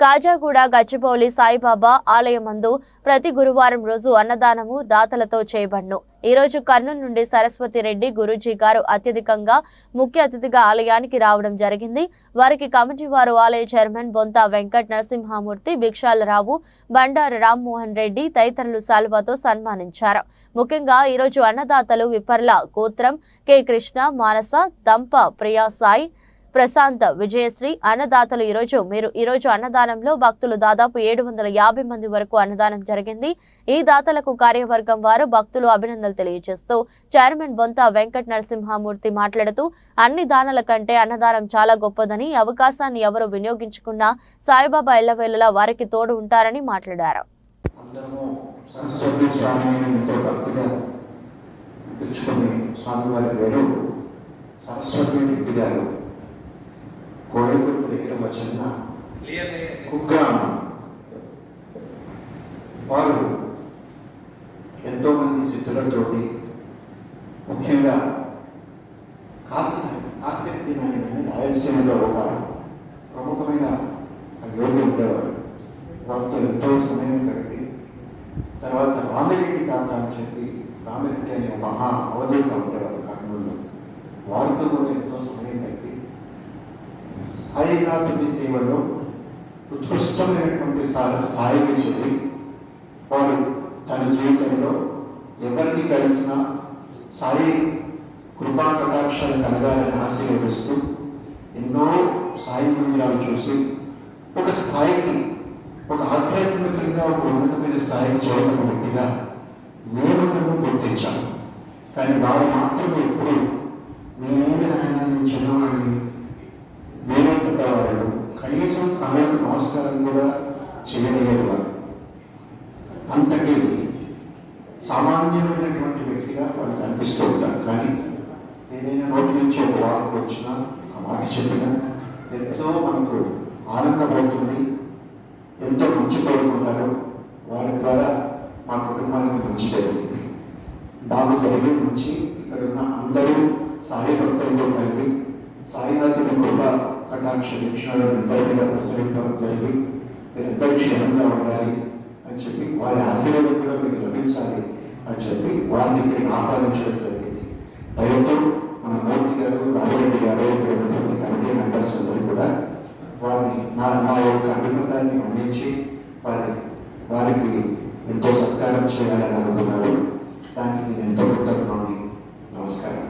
కాజాగూడ గచ్చిబౌలి సాయిబాబా ఆలయమందు ప్రతి గురువారం రోజు అన్నదానము దాతలతో చేయబడ్ను. ఈరోజు కర్నూలు నుండి సరస్వతి రెడ్డి గురూజీ గారు అత్యధికంగా ముఖ్య అతిథిగా ఆలయానికి రావడం జరిగింది. వారికి కమిటీ వారు ఆలయ చైర్మన్ బొంత వెంకట నరసింహమూర్తి భిక్షాలరావు బండారు రామ్మోహన్ రెడ్డి తదితరులు సాల్వాతో సన్మానించారు. ముఖ్యంగా ఈరోజు అన్నదాతలు విపర్ల గోత్రం కె కృష్ణ మానస దంప ప్రియా సాయి ప్రశాంత్ విజయశ్రీ అన్నదాతలు ఈరోజు మీరు ఈరోజు అన్నదానంలో భక్తులు దాదాపు ఏడు వందల యాభై మంది వరకు అన్నదానం జరిగింది. ఈ దాతలకు కార్యవర్గం వారు భక్తులు అభినందనలు తెలియజేస్తూ చైర్మన్ బొంత వెంకట నరసింహమూర్తి మాట్లాడుతూ అన్ని దానాల కంటే అన్నదానం చాలా గొప్పదని అవకాశాన్ని ఎవరు వినియోగించుకున్నా సాయిబాబా ఎల్లవేళలా వారికి తోడు ఉంటారని మాట్లాడారు. అందరము సరస్వతి స్వామిని ఎంతో భక్తిగా పిలుచుకొని స్వామివారి పేరు సరస్వతి రెడ్డి గారు కోయగుట్టు దగ్గర వచ్చిన కుగ్రామం. వారు ఎంతో మంది సిద్ధులతోటి ముఖ్యంగా కాశీ కాశీ నాయనని రాయలసీమలో ఒక ప్రముఖమైన యోగి ఉండేవారు. వారితో ఎంతో సమయం గడిపి తర్వాత రామిరెడ్డి తాత అని చెప్పి రామిరెడ్డి అనే ఒక మహా అవధూత ఉండేవారు కర్నూలులో. వారితో కూడా ఎంతో సమయం గడిపి సాయినాథుడి సేవలో ఉత్కృష్టమైనటువంటి స్థాయికి చెప్పి వారు తన జీవితంలో ఎవరిని కలిసినా సాయి కృపా కటాక్షాలు కలగాలని ఆశీర్వదిస్తూ ఎన్నో సాయి మందిరాలు చూసి ఒక స్థాయికి ఒక ఆధ్యాత్మికంగా ఒక ఉన్నతమైన స్థాయికి చేరుకున్న వ్యక్తిగా నేను గుర్తించాము గుర్తించాను కానీ వారు మాత్రమే ఎప్పుడు నేనేది ఆయన నేను చిన్నవాడిని నమస్కారం కూడా చేయలేరు వారు. అంతటి సామాన్యమైనటువంటి వ్యక్తిగా వాళ్ళు కనిపిస్తూ ఉంటారు. కానీ ఏదైనా నోటి నుంచి ఒక వాకు వచ్చినా ఒక మాట చెప్పినా ఎంతో మనకు ఆనందమవుతుంది ఎంతో మంచి కోరుకుంటారు. వారి ద్వారా మా కుటుంబానికి మంచి జరిగింది బాగా జరిగే నుంచి ఇక్కడ ఉన్న అందరూ సాయి భక్తులతో కలిపి సాయినాథుని కృప కటాక్ష లక్షణాలను ఎంతగా ప్రసరించడం జరిగి మీరందరూ క్షేమంగా ఉండాలి అని చెప్పి వారి ఆశీర్వాదం కూడా మీకు లభించాలి అని చెప్పి వారిని ఇక్కడికి ఆహ్వానించడం జరిగింది. దయతో మన మూర్తి గారు రాజరెడ్డి గారు ఇక్కడ ఉన్నటువంటి కమిటీ మెంబర్స్ అందరూ కూడా వారిని నా నా యొక్క అభిమతాన్ని అందించి వారి వారికి ఎంతో సత్కారం చేయాలని అనుకున్నారు. దానికి నేను ఎంతో కృతజ్ఞ నమస్కారం.